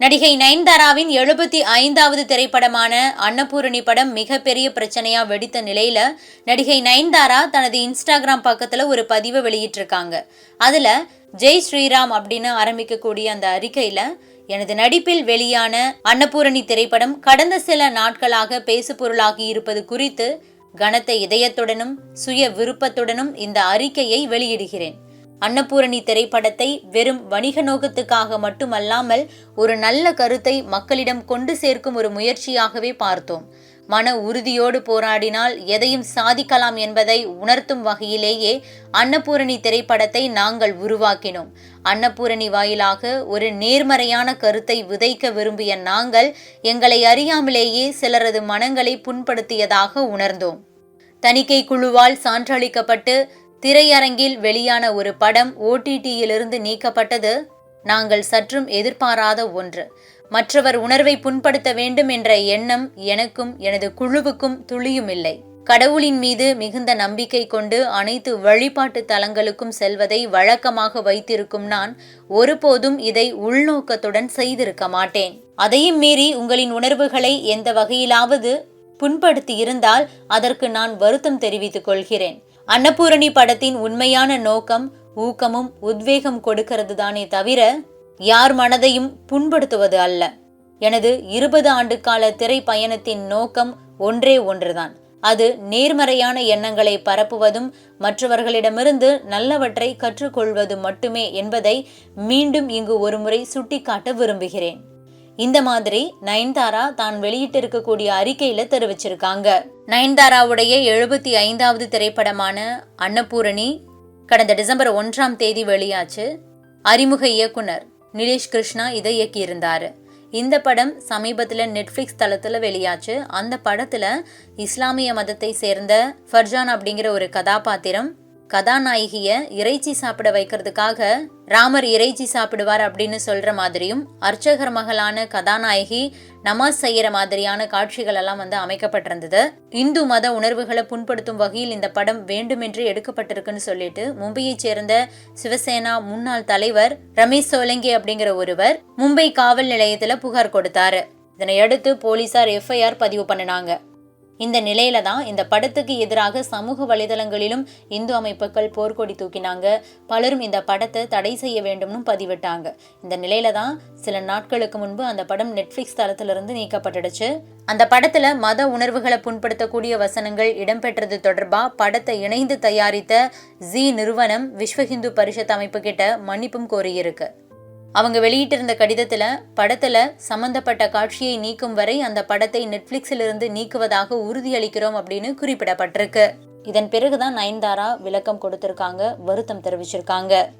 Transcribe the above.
நடிகை நயன்தாராவின் எழுபத்தி ஐந்தாவது திரைப்படமான அன்னபூரணி படம் மிகப்பெரிய பிரச்சனையா வெடித்த நிலையில நடிகை நயன்தாரா தனது இன்ஸ்டாகிராம் பக்கத்துல ஒரு பதிவை வெளியிட்டிருக்காங்க. அதுல ஜெய் ஸ்ரீராம் அப்படின்னு ஆரம்பிக்கக்கூடிய அந்த அறிக்கையில எனது நடிப்பில் வெளியான அன்னபூரணி திரைப்படம் கடந்த சில நாட்களாக பேசுபொருளாகி இருப்பது குறித்து கனத்த இதயத்துடனும் சுய விருப்பத்துடனும் இந்த அறிக்கையை வெளியிடுகிறேன். அன்னபூரணி திரைப்படத்தை வெறும் வணிக நோக்கத்துக்காக மட்டுமல்லாமல் ஒரு நல்ல கருத்தை மக்களிடம் கொண்டு சேர்க்கும் ஒரு முயற்சியாகவே பார்த்தோம். மன உறுதியோடு போராடினால் எதையும் சாதிக்கலாம் என்பதை உணர்த்தும் வகையிலேயே அன்னபூரணி திரைப்படத்தை நாங்கள் உருவாக்கினோம். அன்னபூரணி வாயிலாக ஒரு நேர்மறையான கருத்தை விதைக்க விரும்பிய நாங்கள் எங்களை அறியாமலேயே சிலரது மனங்களை புண்படுத்தியதாக உணர்ந்தோம். தணிக்கை குழுவால் சான்றளிக்கப்பட்டு திரையரங்கில் வெளியான ஒரு படம் ஓடிடியிலிருந்து நீக்கப்பட்டது. நாங்கள் சற்றும் எதிர்பாராத ஒன்று. மற்றவர் உணர்வை புண்படுத்த வேண்டும் என்ற எண்ணம் எனக்கும் எனது குழுவுக்கும் துளியும் இல்லை கடவுளின் மீது மிகுந்த நம்பிக்கை கொண்டு அனைத்து வழிபாட்டு தலங்களுக்கும் செல்வதை வழக்கமாக வைத்திருக்கும் நான் ஒருபோதும் இதை உள்நோக்கத்துடன் செய்திருக்க மாட்டேன். அதையும் மீறி உங்களின் உணர்வுகளை எந்த வகையிலாவது புண்படுத்தி இருந்தால் அதற்கு நான் வருத்தம் தெரிவித்துக் கொள்கிறேன். அன்னபூரணி படத்தின் உண்மையான நோக்கம் ஊக்கமும் உத்வேகம் கொடுக்கிறது தானே தவிர யார் மனதையும் புண்படுத்துவது அல்ல. எனது இருபது ஆண்டு கால திரை பயணத்தின் நோக்கம் ஒன்றே ஒன்றுதான். அது நேர்மறையான எண்ணங்களை பரப்புவதும் மற்றவர்களிடமிருந்து நல்லவற்றை கற்றுக்கொள்வது மட்டுமே என்பதை மீண்டும் இங்கு ஒருமுறை சுட்டிக்காட்ட விரும்புகிறேன். இந்த மாதிரி நயன்தாரா தான் வெளியிட்டிருக்கக்கூடிய அறிக்கையில தெரிவிச்சிருக்காங்க. நயன்தாராவுடைய எழுபத்தி ஐந்தாவது திரைப்படமான அன்னபூரணி கடந்த டிசம்பர் ஒன்றாம் தேதி வெளியாச்சு. அறிமுக இயக்குனர் நிலேஷ் கிருஷ்ணா இதை இயக்கியிருந்தார். இந்த படம் சமீபத்தில் நெட்ஃப்ளிக்ஸ் தளத்தில் வெளியாச்சு. அந்த படத்தில் இஸ்லாமிய மதத்தை சேர்ந்த ஃபர்ஜான் அப்படிங்கிற ஒரு கதாபாத்திரம் கதாநாயகிய இறைச்சி சாப்பிட வைக்கிறதுக்காக ராமர் இறைச்சி சாப்பிடுவார் அப்படின்னு சொல்ற மாதிரியும் அர்ச்சகர் மகளான கதாநாயகி நமாஸ் செய்யற மாதிரியான காட்சிகள் எல்லாம் வந்து அமைக்கப்பட்டிருந்தது. இந்து மத உணர்வுகளை புண்படுத்தும் வகையில் இந்த படம் வேண்டுமென்று எடுக்கப்பட்டிருக்குன்னு சொல்லிட்டு மும்பையை சேர்ந்த சிவசேனா முன்னாள் தலைவர் ரமேஷ் சோலங்கி அப்படிங்கிற ஒருவர் மும்பை காவல் நிலையத்துல புகார் கொடுத்தாரு. இதனை அடுத்து போலீசார் எஃப்ஐஆர் பதிவு பண்ணினாங்க. இந்த நிலையில தான் இந்த படத்துக்கு எதிராக சமூக வலைதளங்களிலும் இந்து அமைப்புகள் போர்க்கொடி தூக்கினாங்க. பலரும் இந்த படத்தை தடை செய்ய வேண்டும்னு பதிவிட்டாங்க. இந்த நிலையில தான் சில நாட்களுக்கு முன்பு அந்த படம் நெட்ஃப்ளிக்ஸ் தளத்திலிருந்து நீக்கப்பட்டுடுச்சு. அந்த படத்துல மத உணர்வுகளை புண்படுத்தக்கூடிய வசனங்கள் இடம்பெற்றது தொடர்பா படத்தை இணைந்து தயாரித்த ஜி நிறுவனம் விஸ்வ ஹிந்து பரிஷத் அமைப்பு கிட்ட மன்னிப்பும் கோரியிருக்கு. அவங்க வெளியிட்டிருந்த கடிதத்தில் படத்தில் சம்பந்தப்பட்ட காட்சியை நீக்கும் வரை அந்த படத்தை நெட்ஃப்ளிக்ஸிலிருந்து நீக்குவதாக உறுதியளிக்கிறோம் அப்படின்னு குறிப்பிடப்பட்டிருக்கு. இதன் பிறகுதான் நயன்தாரா விளக்கம் கொடுத்திருக்காங்க வருத்தம் தெரிவிச்சிருக்காங்க.